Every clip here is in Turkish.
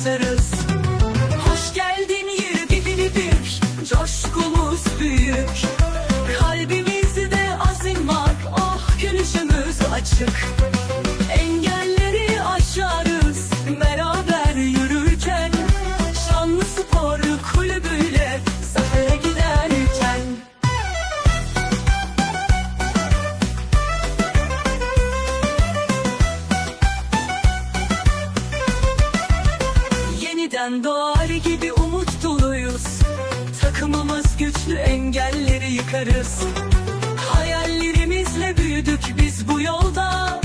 atarız. Hoş geldin yürü bir bir Coşkumuz büyük Kalbimizde azim var Oh gülüşümüz açık Yeniden doğar gibi umut doluyuz. Takımımız güçlü engelleri yıkarız. Hayallerimizle büyüdük biz bu yolda.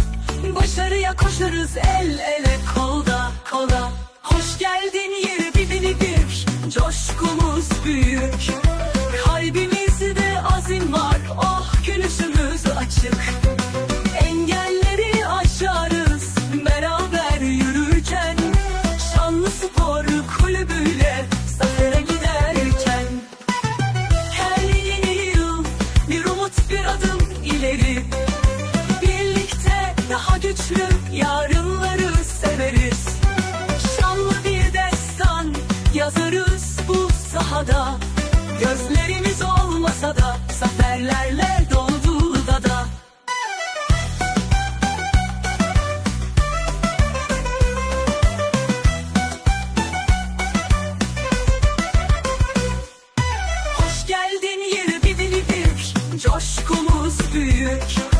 Başarıya koşarız el ele kolda kola Hoş geldin yeri bir Coşkumuz büyük güçlü Yarınları severiz. Şanlı bir destan Yazarız bu sahada. Gözlerimiz olmasa da Zaferlerle doldu da Hoş geldin bir bir. Coşkumuz büyük